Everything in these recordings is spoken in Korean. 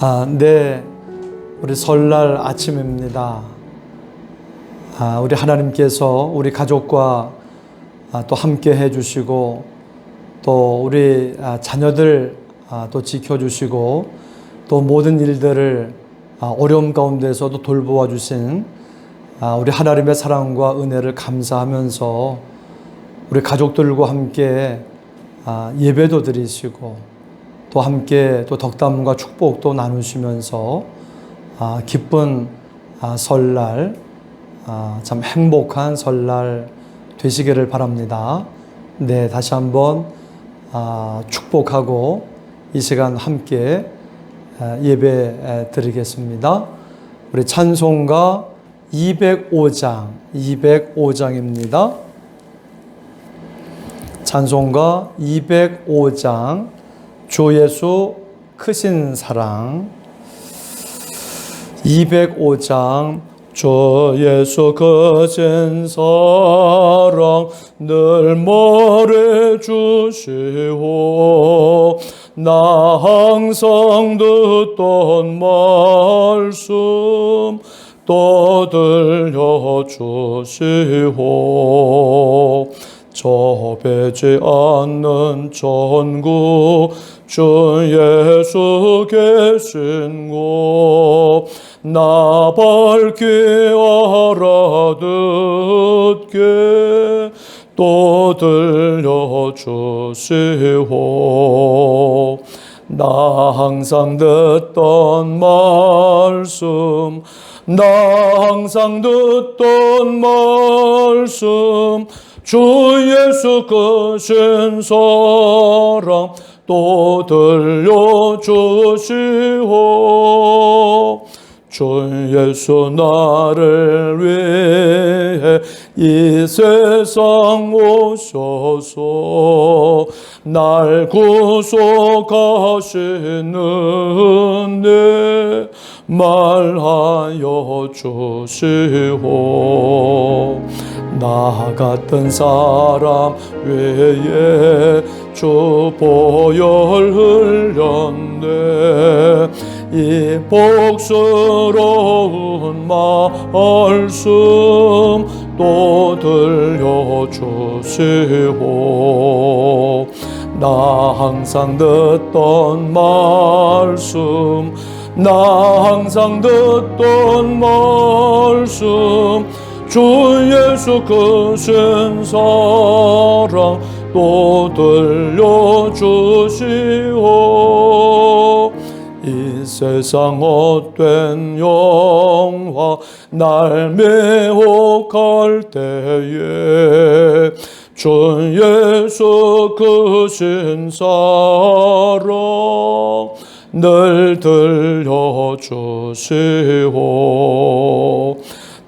아, 네, 우리 설날 아침입니다. 아, 우리 하나님께서 우리 가족과 아, 또 함께 해주시고 또 우리 아, 자녀들 아, 또 지켜주시고 또 모든 일들을 아, 어려움 가운데서도 돌보아 주신 아, 우리 하나님의 사랑과 은혜를 감사하면서 우리 가족들과 함께 아, 예배도 드리시고 또 함께 또 덕담과 축복도 나누시면서 아, 기쁜 아, 설날 아, 참 행복한 설날 되시기를 바랍니다. 네, 다시 한번 아, 축복하고 이 시간 함께 아, 예배 에, 드리겠습니다. 우리 찬송가 205장, 205장입니다. 찬송가 205장, 주 예수 크신 사랑. 205장, 주 예수 크신 사랑 늘 말해 주시오. 나 항상 듣던 말씀 또 들려주시오. 접해지 않는 전구 주 예수 계신 곳 나 밝게 알아듣게 또 들려주시오. 나 항상 듣던 말씀, 나 항상 듣던 말씀, 주 예수 크신 사랑 또 들려주시오. 주 예수 나를 위해 이 세상 오셔서 날 구속하시는데 말하여 주시오. 나 같은 사람 외에 주 보혈 흘렸네. 이 복스러운 말씀 또 들려주시오. 나 항상 듣던 말씀 나 항상 듣던 말씀 주 예수 크신 사랑 또 들려주시오. 이 세상 헛된 영화 날 매혹할 때에 주 예수 크신 사랑 늘 들려주시오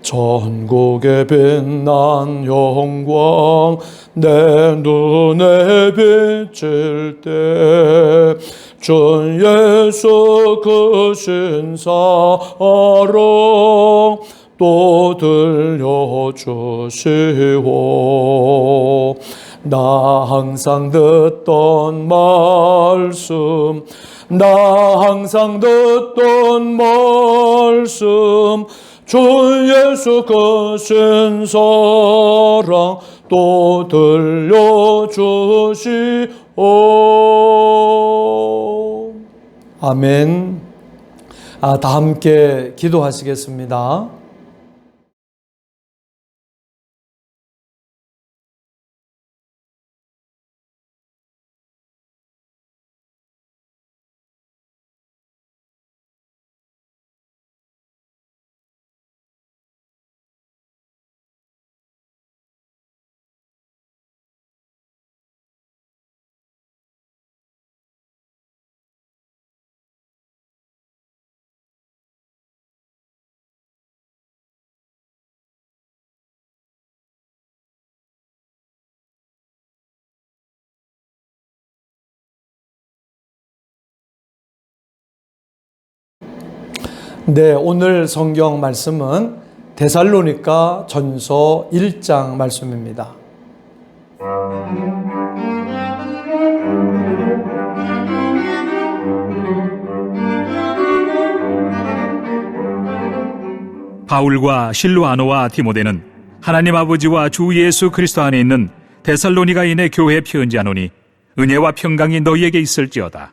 전국에 빛난 영광 내 눈에 비칠 때 주 예수 크신 사랑 또 들려주시오. 나 항상 듣던 말씀 나 항상 듣던 말씀 주 예수 크신 사랑 또 들려주시오. 아멘. 아, 다 함께 기도하시겠습니다. 네, 오늘 성경 말씀은 데살로니가 전서 1장 말씀입니다. 바울과 실루아노와 디모데는 하나님 아버지와 주 예수 그리스도 안에 있는 데살로니가인의 교회에 피언지하노니 은혜와 평강이 너희에게 있을지어다.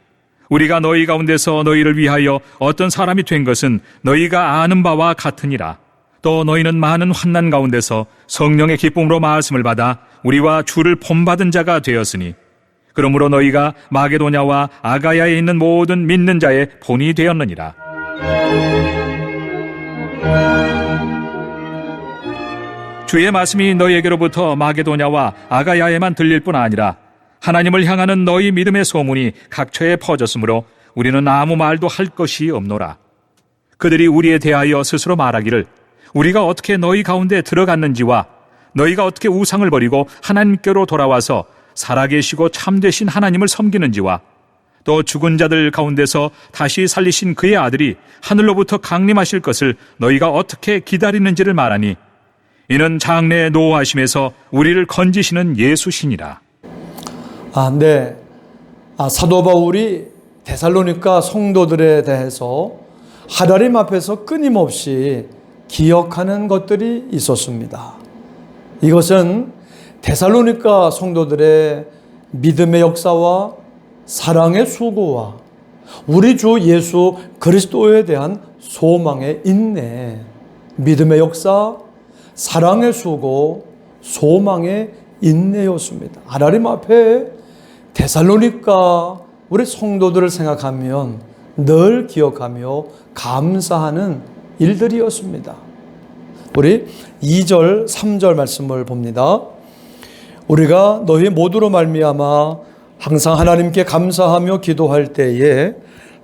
우리가 너희 가운데서 너희를 위하여 어떤 사람이 된 것은 너희가 아는 바와 같으니라. 또 너희는 많은 환난 가운데서 성령의 기쁨으로 말씀을 받아 우리와 주를 본받은 자가 되었으니 그러므로 너희가 마게도냐와 아가야에 있는 모든 믿는 자의 본이 되었느니라. 주의 말씀이 너희에게로부터 마게도냐와 아가야에만 들릴 뿐 아니라 하나님을 향하는 너희 믿음의 소문이 각처에 퍼졌으므로 우리는 아무 말도 할 것이 없노라. 그들이 우리에 대하여 스스로 말하기를 우리가 어떻게 너희 가운데 들어갔는지와 너희가 어떻게 우상을 버리고 하나님께로 돌아와서 살아계시고 참되신 하나님을 섬기는지와 또 죽은 자들 가운데서 다시 살리신 그의 아들이 하늘로부터 강림하실 것을 너희가 어떻게 기다리는지를 말하니 이는 장래의 노하심에서 우리를 건지시는 예수시니라. 아, 네. 아, 사도 바울이 데살로니가 성도들에 대해서 하나님 앞에서 끊임없이 기억하는 것들이 있었습니다. 이것은 데살로니가 성도들의 믿음의 역사와 사랑의 수고와 우리 주 예수 그리스도에 대한 소망의 인내, 믿음의 역사, 사랑의 수고, 소망의 인내였습니다. 하나님 앞에 데살로니가 우리 성도들을 생각하면 늘 기억하며 감사하는 일들이었습니다. 우리 2절, 3절 말씀을 봅니다. 우리가 너희 모두로 말미암아 항상 하나님께 감사하며 기도할 때에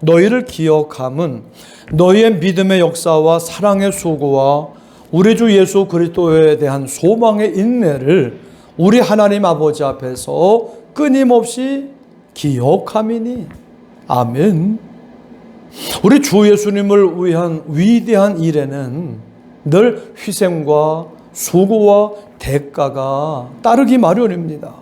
너희를 기억함은 너희의 믿음의 역사와 사랑의 수고와 우리 주 예수 그리스도에 대한 소망의 인내를 우리 하나님 아버지 앞에서 끊임없이 기억함이니 아멘. 우리 주 예수님을 위한 위대한 일에는 늘 희생과 수고와 대가가 따르기 마련입니다.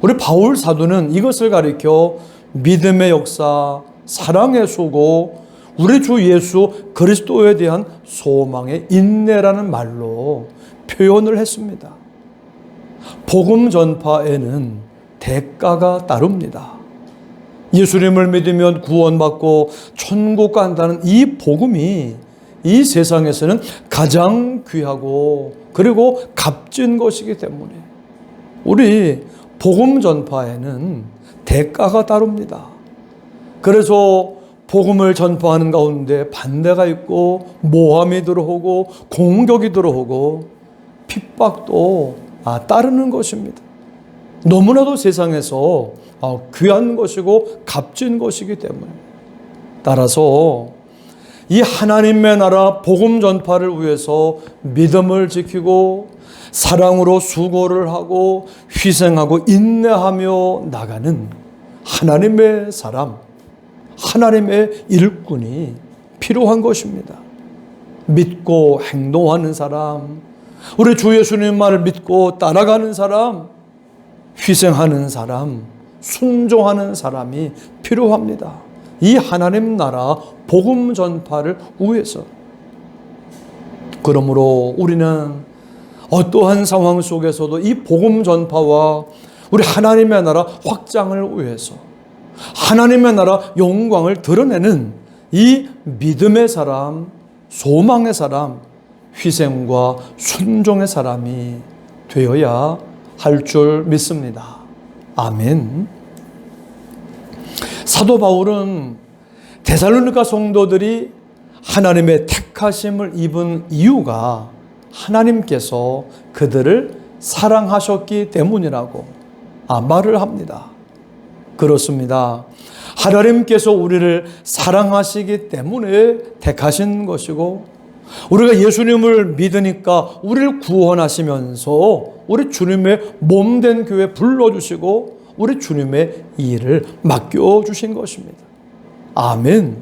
우리 바울 사도는 이것을 가리켜 믿음의 역사, 사랑의 수고, 우리 주 예수 그리스도에 대한 소망의 인내라는 말로 표현을 했습니다. 복음 전파에는 대가가 따릅니다. 예수님을 믿으면 구원받고 천국 간다는 이 복음이 이 세상에서는 가장 귀하고 그리고 값진 것이기 때문에 우리 복음 전파에는 대가가 따릅니다. 그래서 복음을 전파하는 가운데 반대가 있고 모함이 들어오고 공격이 들어오고 핍박도 아, 따르는 것입니다. 너무나도 세상에서 아, 귀한 것이고 값진 것이기 때문에 따라서 이 하나님의 나라 복음 전파를 위해서 믿음을 지키고 사랑으로 수고를 하고 희생하고 인내하며 나가는 하나님의 사람, 하나님의 일꾼이 필요한 것입니다. 믿고 행동하는 사람, 우리 주 예수님만을 믿고 따라가는 사람, 희생하는 사람, 순종하는 사람이 필요합니다. 이 하나님 나라 복음 전파를 위해서. 그러므로 우리는 어떠한 상황 속에서도 이 복음 전파와 우리 하나님의 나라 확장을 위해서 하나님의 나라 영광을 드러내는 이 믿음의 사람, 소망의 사람, 희생과 순종의 사람이 되어야 할 줄 믿습니다. 아멘. 사도 바울은 데살로니가 성도들이 하나님의 택하심을 입은 이유가 하나님께서 그들을 사랑하셨기 때문이라고 아, 말을 합니다. 그렇습니다. 하나님께서 우리를 사랑하시기 때문에 택하신 것이고 우리가 예수님을 믿으니까 우리를 구원하시면서 우리 주님의 몸 된 교회 불러주시고 우리 주님의 일을 맡겨주신 것입니다. 아멘.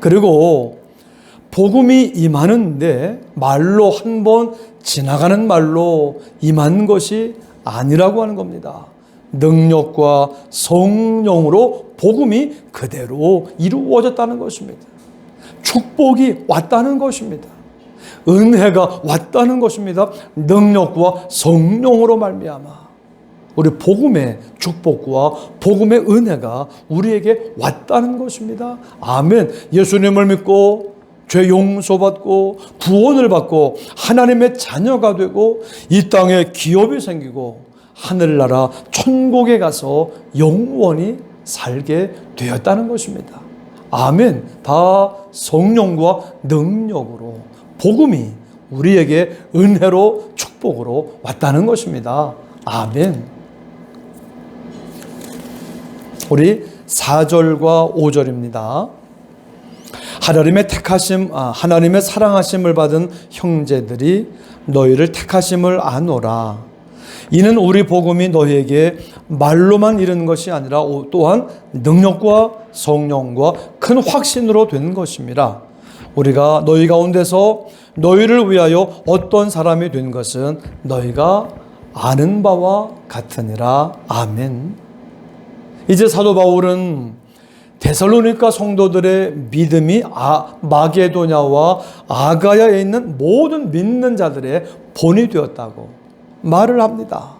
그리고 복음이 임하는데 말로 한 번 지나가는 말로 임한 것이 아니라고 하는 겁니다. 능력과 성령으로 복음이 그대로 이루어졌다는 것입니다. 축복이 왔다는 것입니다. 은혜가 왔다는 것입니다. 능력과 성령으로 말미암아 우리 복음의 축복과 복음의 은혜가 우리에게 왔다는 것입니다. 아멘. 예수님을 믿고 죄 용서받고 구원을 받고 하나님의 자녀가 되고 이 땅에 기업이 생기고 하늘나라 천국에 가서 영원히 살게 되었다는 것입니다. 아멘. 다 성령과 능력으로 복음이 우리에게 은혜로 축복으로 왔다는 것입니다. 아멘. 우리 4절과 5절입니다. 하나님의 택하심, 아, 하나님의 사랑하심을 받은 형제들이 너희를 택하심을 아노라. 이는 우리 복음이 너희에게 말로만 이르는 것이 아니라 또한 능력과 성령과 큰 확신으로 된 것입니다. 우리가 너희 가운데서 너희를 위하여 어떤 사람이 된 것은 너희가 아는 바와 같으니라. 아멘. 이제 사도 바울은 데살로니가 성도들의 믿음이 아, 마게도냐와 아가야에 있는 모든 믿는 자들의 본이 되었다고 말을 합니다.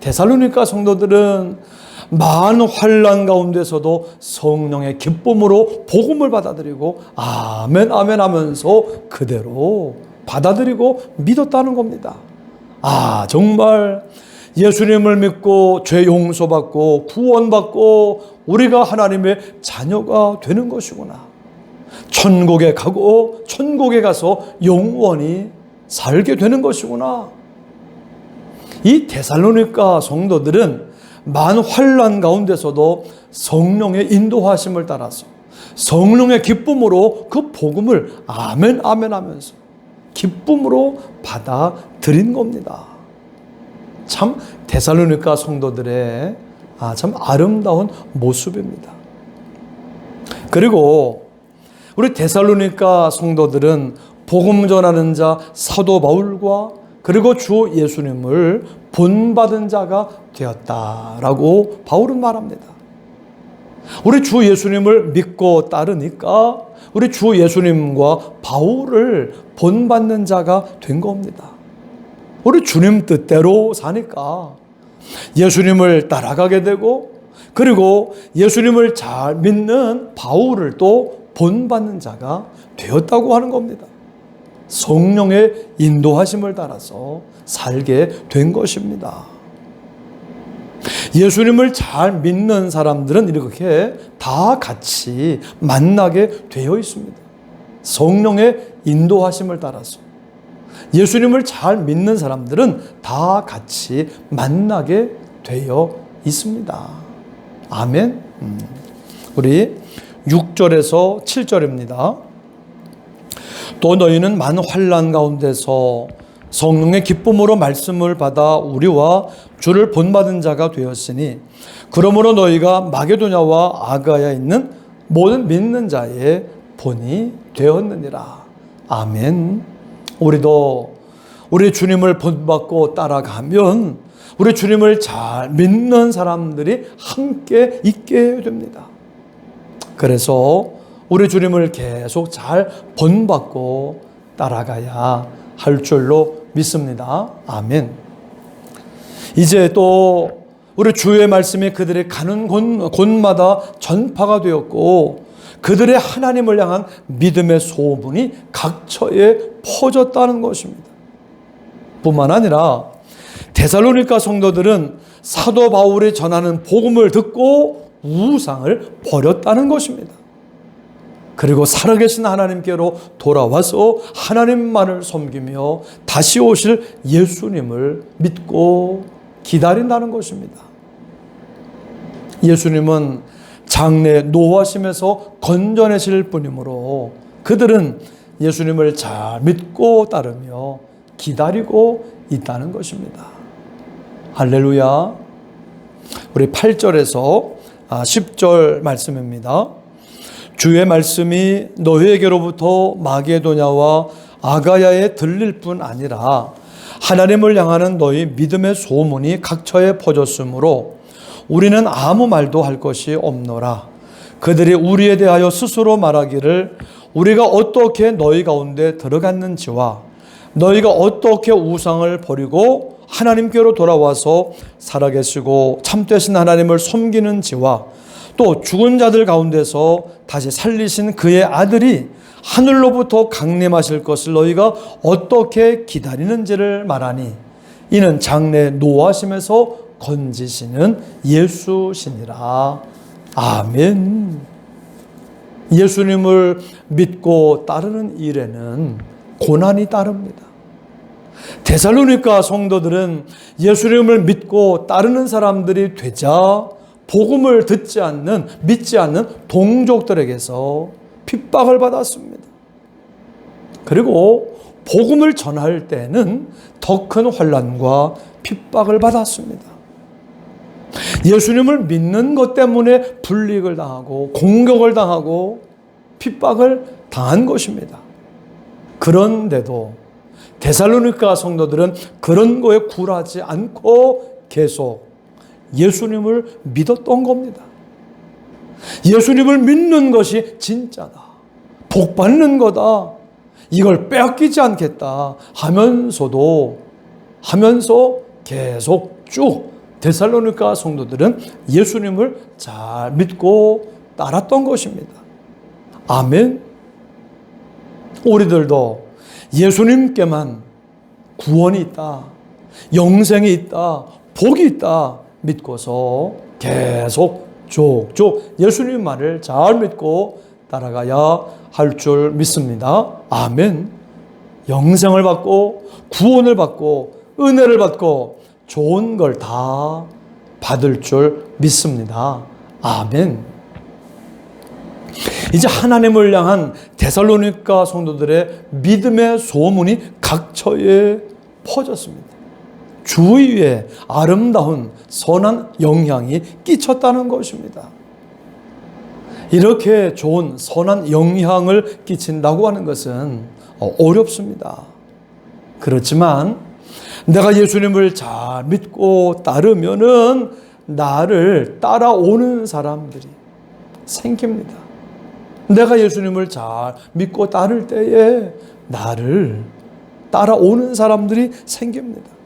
데살로니가 성도들은 많은 환란 가운데서도 성령의 기쁨으로 복음을 받아들이고 아멘 아멘 하면서 그대로 받아들이고 믿었다는 겁니다. 아 정말 예수님을 믿고 죄 용서받고 구원받고 우리가 하나님의 자녀가 되는 것이구나. 천국에 가고 천국에 가서 영원히 살게 되는 것이구나. 이 데살로니가 성도들은 많은 환란 가운데서도 성령의 인도하심을 따라서 성령의 기쁨으로 그 복음을 아멘 아멘 하면서 기쁨으로 받아들인 겁니다. 참 데살로니가 성도들의 아, 참 아름다운 모습입니다. 그리고 우리 데살로니가 성도들은 복음 전하는 자 사도 바울과 그리고 주 예수님을 본받은 자가 되었다라고 바울은 말합니다. 우리 주 예수님을 믿고 따르니까 우리 주 예수님과 바울을 본받는 자가 된 겁니다. 우리 주님 뜻대로 사니까 예수님을 따라가게 되고 그리고 예수님을 잘 믿는 바울을 또 본받는 자가 되었다고 하는 겁니다. 성령의 인도하심을 따라서 살게 된 것입니다. 예수님을 잘 믿는 사람들은 이렇게 다 같이 만나게 되어 있습니다. 성령의 인도하심을 따라서. 예수님을 잘 믿는 사람들은 다 같이 만나게 되어 있습니다. 아멘. 음. 우리 6절에서 7절입니다. 또 너희는 많은 환란 가운데서 성령의 기쁨으로 말씀을 받아 우리와 주를 본받은 자가 되었으니 그러므로 너희가 마게도냐와 아가야에 있는 모든 믿는 자의 본이 되었느니라. 아멘. 우리도 우리 주님을 본받고 따라가면 우리 주님을 잘 믿는 사람들이 함께 있게 됩니다. 그래서 우리 주님을 계속 잘 본받고 따라가야 할 줄로 믿습니다. 아멘. 이제 또 우리 주의 말씀이 그들의 가는 곳, 곳마다 전파가 되었고 그들의 하나님을 향한 믿음의 소문이 각처에 퍼졌다는 것입니다. 뿐만 아니라 데살로니가 성도들은 사도 바울이 전하는 복음을 듣고 우상을 버렸다는 것입니다. 그리고 살아계신 하나님께로 돌아와서 하나님만을 섬기며 다시 오실 예수님을 믿고 기다린다는 것입니다. 예수님은 장래 노하심에서 건져내실 뿐이므로 그들은 예수님을 잘 믿고 따르며 기다리고 있다는 것입니다. 할렐루야. 우리 8절에서 10절 말씀입니다. 주의 말씀이 너희에게로부터 마게도냐와 아가야에 들릴 뿐 아니라 하나님을 향하는 너희 믿음의 소문이 각처에 퍼졌으므로 우리는 아무 말도 할 것이 없노라. 그들이 우리에 대하여 스스로 말하기를 우리가 어떻게 너희 가운데 들어갔는지와 너희가 어떻게 우상을 버리고 하나님께로 돌아와서 살아계시고 참되신 하나님을 섬기는지와 또 죽은 자들 가운데서 다시 살리신 그의 아들이 하늘로부터 강림하실 것을 너희가 어떻게 기다리는지를 말하니 이는 장래 노하심에서 건지시는 예수시니라. 아멘. 예수님을 믿고 따르는 일에는 고난이 따릅니다. 데살로니가 성도들은 예수님을 믿고 따르는 사람들이 되자 복음을 듣지 않는 믿지 않는 동족들에게서 핍박을 받았습니다. 그리고 복음을 전할 때는 더 큰 환란과 핍박을 받았습니다. 예수님을 믿는 것 때문에 불이익을 당하고 공격을 당하고 핍박을 당한 것입니다. 그런데도 데살로니가 성도들은 그런 거에 굴하지 않고 계속 예수님을 믿었던 겁니다. 예수님을 믿는 것이 진짜다. 복 받는 거다. 이걸 빼앗기지 않겠다 하면서도 하면서 계속 쭉 데살로니가 성도들은 예수님을 잘 믿고 따랐던 것입니다. 아멘. 우리들도 예수님께만 구원이 있다. 영생이 있다. 복이 있다. 믿고서 계속 쭉쭉 예수님 말을 잘 믿고 따라가야 할 줄 믿습니다. 아멘. 영생을 받고 구원을 받고 은혜를 받고 좋은 걸 다 받을 줄 믿습니다. 아멘. 이제 하나님을 향한 데살로니가 성도들의 믿음의 소문이 각처에 퍼졌습니다. 주위에 아름다운 선한 영향이 끼쳤다는 것입니다. 이렇게 좋은 선한 영향을 끼친다고 하는 것은 어렵습니다. 그렇지만 내가 예수님을 잘 믿고 따르면은 나를 따라오는 사람들이 생깁니다. 내가 예수님을 잘 믿고 따를 때에 나를 따라오는 사람들이 생깁니다.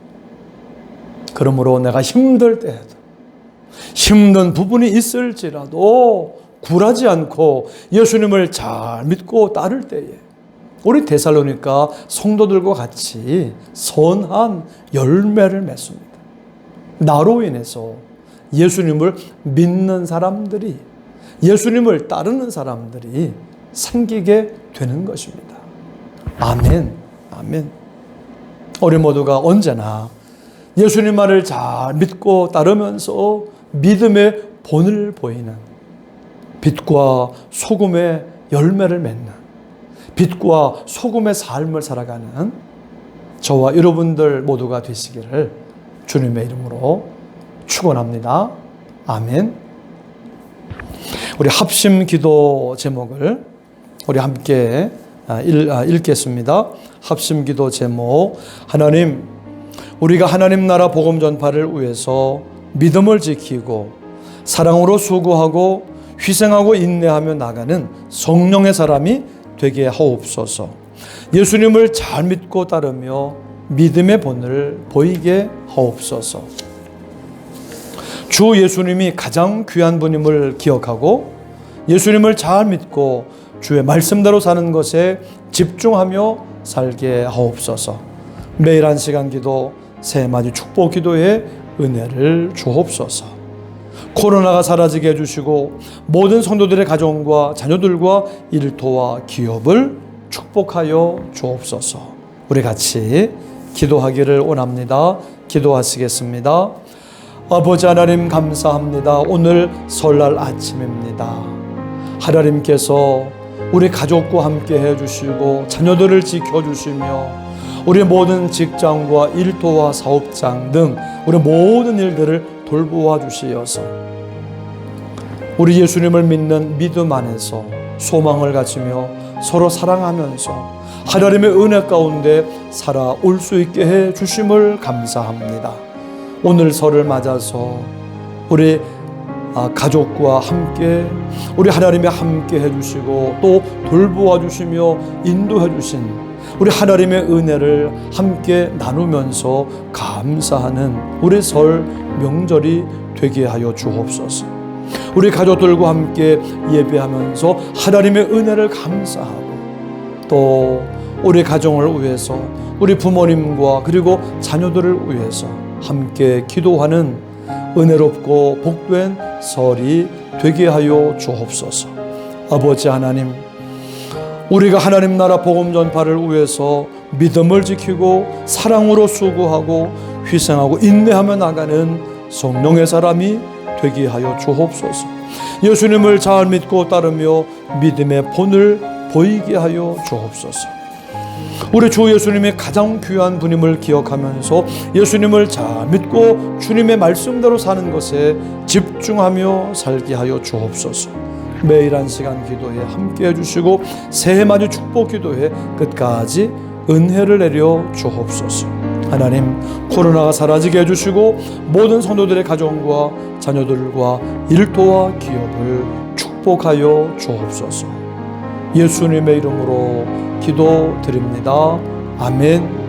그러므로 내가 힘들 때에도 힘든 부분이 있을지라도 굴하지 않고 예수님을 잘 믿고 따를 때에 우리 데살로니가 성도들과 같이 선한 열매를 맺습니다. 나로 인해서 예수님을 믿는 사람들이 예수님을 따르는 사람들이 생기게 되는 것입니다. 아멘. 아멘. 우리 모두가 언제나 예수님 말을 잘 믿고 따르면서 믿음의 본을 보이는 빛과 소금의 열매를 맺는 빛과 소금의 삶을 살아가는 저와 여러분들 모두가 되시기를 주님의 이름으로 축원합니다. 아멘. 우리 합심 기도 제목을 우리 함께 읽겠습니다. 합심 기도 제목 하나님 우리가 하나님 나라 복음 전파를 위해서 믿음을 지키고 사랑으로 수고하고 희생하고 인내하며 나가는 성령의 사람이 되게 하옵소서. 예수님을 잘 믿고 따르며 믿음의 본을 보이게 하옵소서. 주 예수님이 가장 귀한 분임을 기억하고 예수님을 잘 믿고 주의 말씀대로 사는 것에 집중하며 살게 하옵소서. 매일 한 시간 기도 세 마디 축복 기도에 은혜를 주옵소서. 코로나가 사라지게 해주시고 모든 성도들의 가정과 자녀들과 일터와 기업을 축복하여 주옵소서. 우리 같이 기도하기를 원합니다. 기도하시겠습니다. 아버지 하나님 감사합니다. 오늘 설날 아침입니다. 하나님께서 우리 가족과 함께 해주시고 자녀들을 지켜주시며 우리 모든 직장과 일터와 사업장 등 우리 모든 일들을 돌보아 주시어서 우리 예수님을 믿는 믿음 안에서 소망을 가지며 서로 사랑하면서 하나님의 은혜 가운데 살아올 수 있게 해 주심을 감사합니다. 오늘 설을 맞아서 우리 아, 가족과 함께 우리 하나님이 함께 해주시고 또 돌보아 주시며 인도해 주신 우리 하나님의 은혜를 함께 나누면서 감사하는 우리 설 명절이 되게 하여 주옵소서. 우리 가족들과 함께 예배하면서 하나님의 은혜를 감사하고 또 우리 가정을 위해서 우리 부모님과 그리고 자녀들을 위해서 함께 기도하는 은혜롭고 복된 설이 되게 하여 주옵소서. 아버지 하나님, 우리가 하나님 나라 복음 전파를 위해서 믿음을 지키고 사랑으로 수고하고 희생하고 인내하며 나가는 성령의 사람이 되게 하여 주옵소서. 예수님을 잘 믿고 따르며 믿음의 본을 보이게 하여 주옵소서. 우리 주 예수님이 가장 귀한 분임을 기억하면서 예수님을 잘 믿고 주님의 말씀대로 사는 것에 집중하며 살게 하여 주옵소서. 매일 한 시간 기도에 함께 해주시고 새해 맞이 축복 기도에 끝까지 은혜를 내려 주옵소서. 하나님 코로나가 사라지게 해주시고 모든 성도들의 가정과 자녀들과 일터와 기업을 축복하여 주옵소서. 예수님의 이름으로 기도드립니다. 아멘.